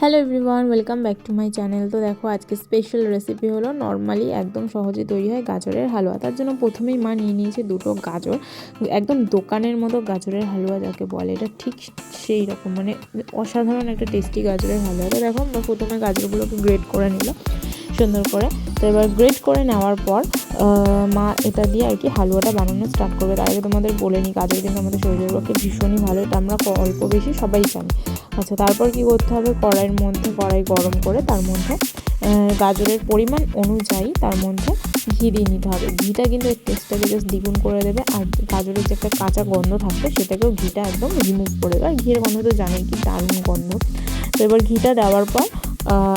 Hello everyone welcome back to my channel তো দেখো, আজকে স্পেশাল রেসিপি হলো নর্মালি একদম সহজে তৈরি হয় গাজরের হালুয়া। তার জন্য প্রথমেই মা নিয়ে নিয়েছে দুটো গাজর, একদম দোকানের মতো গাজরের হালুয়া যাকে বলে। এটা ঠিক সেই রকম মানে অসাধারণ একটা টেস্টি গাজরের হালুয়া। তো দেখো আমরা প্রথমে গাজরগুলোকে গ্রেড করে নিলাম সুন্দর করে। তো এবার গ্রেড করে নেওয়ার পর মা এটা দিয়ে আর কি হালুয়াটা বানানো স্টার্ট করবে। তার আগে তোমাদের বলে নিই গাজর কিন্তু আমাদের শরীরের পক্ষে ভীষণই ভালো, এটা আমরা অল্প বেশি সবাই জানি। আচ্ছা তারপর কি করতে হবে? কড়াইয়ের মধ্যে, কড়াই গরম করে তার মধ্যে গাজরের পরিমাণ অনুযায়ী তার মধ্যে ঘি দিয়ে নিতে হবে। ঘিটা কিন্তু এর টেস্টটাকে জাস্ট দ্বিগুণ করে দেবে, আর গাজরের যে একটা কাঁচা গন্ধ থাকবে, সেটাকেও ঘিটা একদম রিমুভ করে দেবে। আর ঘিয়ের গন্ধ তো জানেই কি দারুণ গন্ধ। তো এবার ঘিটা দেওয়ার পর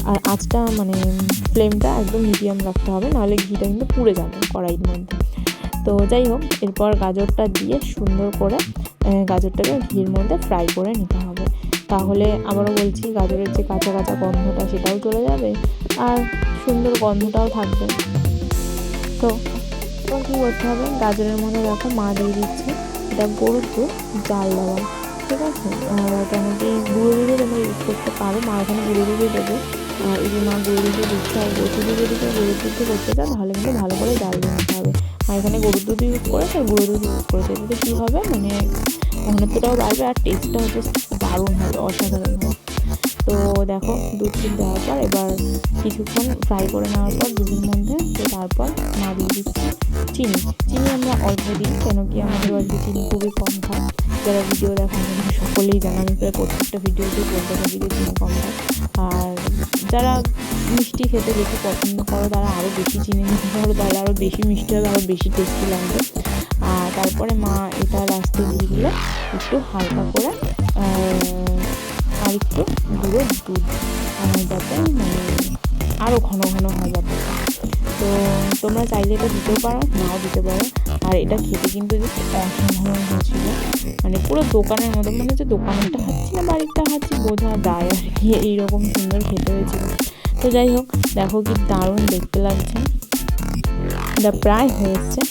আর আঁচটা মানে ফ্লেমটা একদম মিডিয়াম রাখতে হবে, নাহলে ঘিটা কিন্তু পুড়ে যাবে কড়াইয়ের মধ্যে। তো যাই হোক, এরপর গাজরটা দিয়ে সুন্দর করে গাজরটাকে ঘির মধ্যে ফ্রাই করে নিতে হবে। তাহলে আবারও বলছি, গাজরের যে কাঁচা কাঁচা গন্ধটা সেটাও চলে যাবে আর সুন্দর গন্ধটাও থাকবে। তো কী করতে হবে? গাজরের মধ্যে দেখো মা দিয়ে দিচ্ছে, এটা গরুর জাল দেওয়া। ঠিক আছে কি গুঁড়ো দুধও তোমরা ইউজ করতে পারো মা এখানে গুঁড়ো দুধও দেবে এই মা গুঁড়ো দুধও দিচ্ছে আর গরু দুধ যদি তুমি গরুর দুধ করতে চাও তাহলে কিন্তু ভালো করে জাল দিয়ে নিতে হবে। মা এখানে গরুর দুধ ইউজ করেছে আর গুঁড়ো দুধ ইউজ করেছে এটাতে কী হবে? মানে ঘনত্বটাও বাড়বে আর টেস্টটা হচ্ছে দারুণ হবে, অসাধারণ হবে। তো দেখো দুধ দেওয়ার পর এবার কিছুক্ষণ ফ্রাই করে নেওয়ার পর দুধের মধ্যে তো তারপর মা দিয়ে দিচ্ছি চিনি। চিনি আমরা অল্প দিই, কেন কি আমাদের বাড়িতে চিনি খুবই কম খায় যারা ভিডিও দেখেন সকলেই জানে আমি প্রায় প্রত্যেকটা ভিডিওতেই বলতে থাকি যে চিনি কম খায় আর যারা মিষ্টি খেতে বেশি পছন্দ করো, তারা আরও বেশি চিনি নিতে পারো, তাহলে আরও বেশি মিষ্টি হবে আরও বেশি টেস্টি লাগবে। আর তারপরে মা এটা লাস্টে দিয়ে দিলে, একটু হালকা করে গুঁড়ো দুধ যাতে মানে আরও ঘন ঘন হয় যাতে তো তোমরা চাইলে এটা দিতেও পারো, নাও দিতে পারো। আর এটা খেতে কিন্তু অসাধারণ হয়েছিল। মানে পুরো দোকানের মতো, মনে হচ্ছে দোকানেরটা খাচ্ছি না বাড়িরটা খাচ্ছি বোঝা যায় আর কি, এইরকম সুন্দর খেতে হয়েছিল। তো যাই হোক, দেখো কি দারুণ দেখতে লাগছে। এটা প্রায় হয়েছে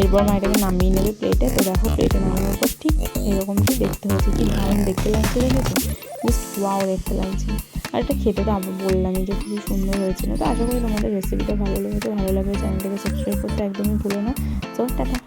এরপর মা এটাকে নামিয়ে নেবে প্লেটে তো দেখো প্লেটে নামানোর পর ঠিক এরকমটি দেখতে হয়েছে? কি দারুণ দেখতে লাগছে দেখেছ ওয়াও দেখতে লাগছে। আর এটা খেতে তো আমি বললামই যে খুবই সুন্দর হয়েছিল। তো আশা করি তোমাদের রেসিপিটা ভালো লেগেছে, ভালো লাগবে চ্যানেলটাকে সাবস্ক্রাইব করতে একদমই ভুলো না। তো টাটা।